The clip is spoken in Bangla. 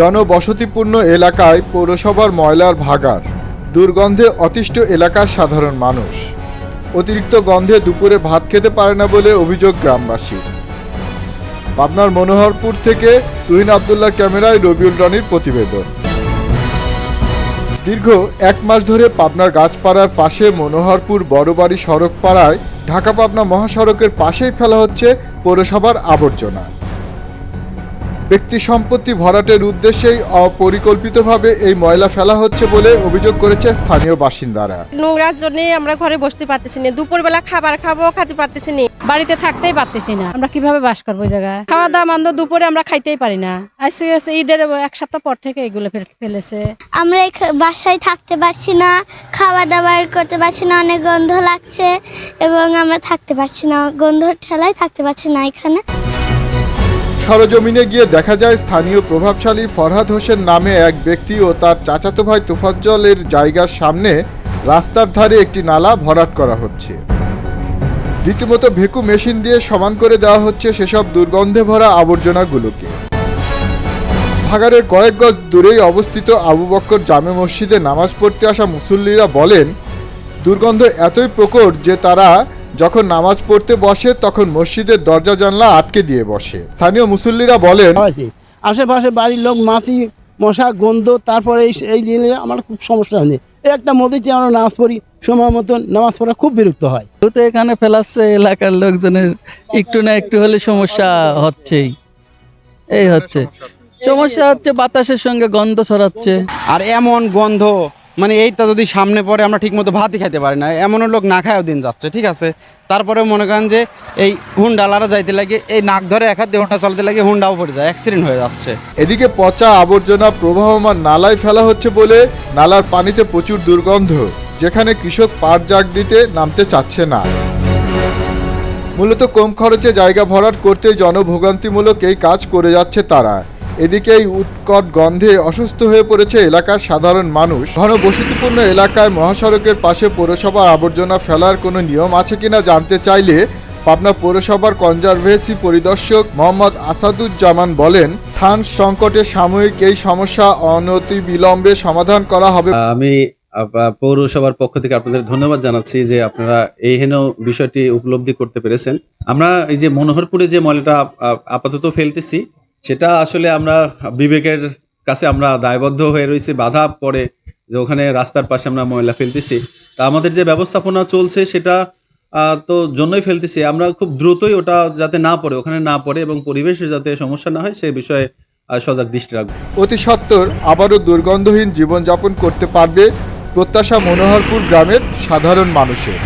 জনবসতিপূর্ণ এলাকায় পৌরসভার ময়লার ভাগার দুর্গন্ধে অতিষ্ঠ এলাকার সাধারণ মানুষ। অতিরিক্ত গন্ধে দুপুরে ভাত খেতে পারে না বলে অভিযোগ গ্রামবাসীর পাবনার মনোহরপুর থেকে তুহিন আবদুল্লাহ ক্যামেরায় রবিউল রনির প্রতিবেদন। দীর্ঘ এক মাস ধরে পাবনার গাছপাড়ার পাশে মনোহরপুর বড়বাড়ি সড়ক পাড়ায় ঢাকা পাবনা মহাসড়কের পাশেই ফেলা হচ্ছে পৌরসভার আবর্জনা। ব্যক্তি সম্পত্তি ভরাটের উদ্দেশ্যেই অপরিকল্পিতভাবে এই ময়লা ফেলা হচ্ছে বলে অভিযোগ করেছে স্থানীয় বাসিন্দারা। নোংরার জন্য আমরা ঘরে বসতে পারতেছি না। দুপুরবেলা খাবার খাব খেতে পারতেছি না। বাড়িতে থাকতেই পারতেছি না। আমরা কীভাবে বাস করব ওই জায়গায়? খাওয়া দাওয়া মান্দ দুপুরে আমরা খাইতেই পারি না। আজকে ঈদের এক সপ্তাহ পর থেকে এগুলো ফেলেছে। আমরা বাসায় থাকতে পারছি না খাওয়া দাবার করতে পারছি না অনেক গন্ধ লাগছে এবং আমরা থাকতে পারছি না গন্ধ ঠেলায় থাকতে পারছি না এখানে। সরজমিনে গিয়ে দেখা যায় স্থানীয় প্রভাবশালী ফরহাদ হোসেন নামে এক ব্যক্তি ও তার চাচাতো ভাই তোফাজ্জলের জায়গার সামনে রাস্তার ধারে একটি নালা ভরাট করা হচ্ছে। রীতিমতো ভেকু মেশিন দিয়ে সমান করে দেওয়া হচ্ছে সেসব দুর্গন্ধে ভরা আবর্জনাগুলোকে। ভাগাড়ের কয়েক গজ দূরেই অবস্থিত আবু বক্কর জামে মসজিদে নামাজ পড়তে আসা মুসল্লিরা বলেন, দুর্গন্ধ এতই প্রকট যে তারা যখন নামাজ পড়তে বসে তখন মসজিদের দরজা জানলা আটকে দিয়ে বসে। স্থানীয় মুসল্লিরা বলেন আশেপাশে বাড়ির লোক মাছি মশা গন্ধ তারপরে এই এই দিনে আমার খুব সমস্যা হয়নি এই একটা মধ্যে আমরা নামাজ পড়ি সময় মতন নামাজ পড়া খুব বিরক্ত হয়। যেহেতু এখানে ফেলাচ্ছে এলাকার লোকজনের একটু না একটু হলে সমস্যা হচ্ছেই। এই হচ্ছে। সমস্যা হচ্ছে বাতাসের সঙ্গে গন্ধ ছড়াচ্ছে। আর এমন গন্ধ মানে এইটা যদি সামনে পরে আমরা ঠিকমতো ভাতই খাইতে পারি না। এমনও লোক না খায়ও দিন যাচ্ছে, ঠিক আছে? তারপরে মনে করেন যে এই হুন্ডালারা যাইতে লাগে, এই নাক ধরে এক হাত হুন্ডা চলতে লাগে, হুন্ডাও পড়ে যায় অ্যাক্সিডেন্ট হয়ে যাচ্ছে। এদিকে পচা আবর্জনা প্রবাহমান নালায় ফেলা হচ্ছে বলে নালার পানিতে প্রচুর দুর্গন্ধ, যেখানে কৃষক পাট জাগ দিতে নামতে চাচ্ছে না। মূলত কম খরচে জায়গা ভরাট করতে জনভোগান্তিমূলক এই কাজ করে যাচ্ছে তারা। এদিকে এই উৎকট গন্ধে অসুস্থ হয়ে পড়েছে এলাকার সাধারণ মানুষ। ঘনবসতিপূর্ণ এলাকায় মহাসড়কের পাশে পৌরসভার আবর্জনা ফেলার কোনো নিয়ম আছে কিনা জানতে চাইলে পাবনা পৌরসভার কনজারভেসি পরিদর্শক মোহাম্মদ আসাদুজ্জামান বলেন, স্থান সংকটে সাময়িক এই সমস্যা অনতি বিলম্বে সমাধান করা হবে। আমি পৌরসভার পক্ষ থেকে আপনাদের ধন্যবাদ জানাচ্ছি যে আপনারা এই হেন বিষয়টি উপলব্ধি করতে পেরেছেন। আমরা এই যে মনোহরপুরে যে ময়লাটা আপাতত ফেলতেছি সেটা আসলে আমরা বিবেকের কাছে আমরা দায়বদ্ধ হয়ে রয়েছি, বাধা পড়ে যে ওখানে রাস্তার পাশে আমরা ময়লা ফেলতেছি। তা আমাদের যে ব্যবস্থাপনা চলছে সেটা তো জন্যই ফেলতেছি। আমরা খুব দ্রুতই ওটা যাতে না পড়ে, ওখানে না পড়ে এবং পরিবেশে যাতে সমস্যা না হয় সে বিষয়ে সজাগ দৃষ্টি রাখব। অতি সত্বর আবারও দুর্গন্ধহীন জীবনযাপন করতে পারবে প্রত্যাশা মনোহরপুর গ্রামের সাধারণ মানুষের।